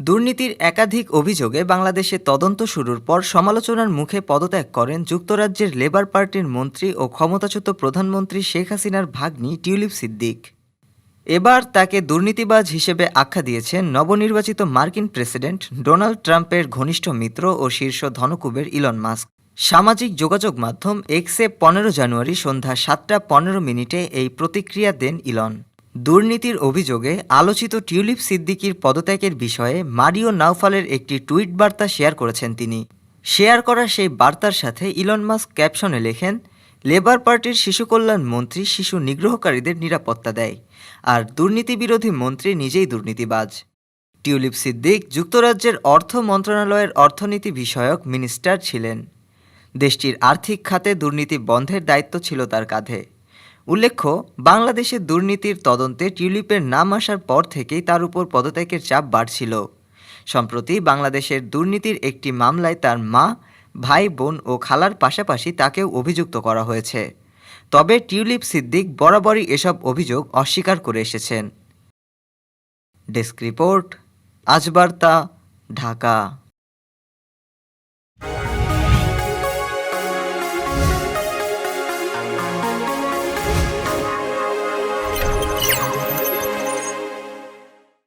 দুর্নীতির একাধিক অভিযোগে বাংলাদেশে তদন্ত শুরুর পর সমালোচনার মুখে পদত্যাগ করেন যুক্তরাজ্যের লেবার পার্টির মন্ত্রী ও ক্ষমতাচ্যুত প্রধানমন্ত্রী শেখ হাসিনার ভাগ্নি টিউলিপ সিদ্দিক। এবার তাকে দুর্নীতিবাজ হিসেবে আখ্যা দিয়েছেন নবনির্বাচিত মার্কিন প্রেসিডেন্ট ডোনাল্ড ট্রাম্পের ঘনিষ্ঠ মিত্র ও শীর্ষ ধনকুবের ইলন মাস্ক। সামাজিক যোগাযোগ মাধ্যম এক্সে পনেরো জানুয়ারি সন্ধ্যা সাতটা পনেরো মিনিটে এই প্রতিক্রিয়া দেন ইলন। দুর্নীতির অভিযোগে আলোচিত টিউলিপ সিদ্দিকির পদত্যাগের বিষয়ে মারিও নাউফালের একটি টুইট বার্তা শেয়ার করেছেন তিনি। শেয়ার করা সেই বার্তার সাথে ইলন মাস্ক ক্যাপশনে লেখেন, লেবার পার্টির শিশু কল্যাণ মন্ত্রী শিশু নিগ্রহকারীদের নিরাপত্তা দেয়, আর দুর্নীতি বিরোধী মন্ত্রী নিজেই দুর্নীতিবাজ। টিউলিপ সিদ্দিক যুক্তরাজ্যের অর্থ মন্ত্রণালয়ের অর্থনীতি বিষয়ক মিনিস্টার ছিলেন। দেশটির আর্থিক খাতে দুর্নীতি বন্ধের দায়িত্ব ছিল তার কাঁধে। উল্লেখ্য বাংলাদেশে দুর্নীতির তদন্তে টিউলিপের নাম আসার পর থেকেই তার উপর পদত্যাগের চাপ বাড়ছিল। সম্প্রতি বাংলাদেশের দুর্নীতির একটি মামলায় তার মা, ভাই, বোন ও খালার পাশাপাশি তাকেও অভিযুক্ত করা হয়েছে। তবে টিউলিপ সিদ্দিক বরাবরই এসব অভিযোগ অস্বীকার করে এসেছেন। Desk report, Ajbarta, Dhaka.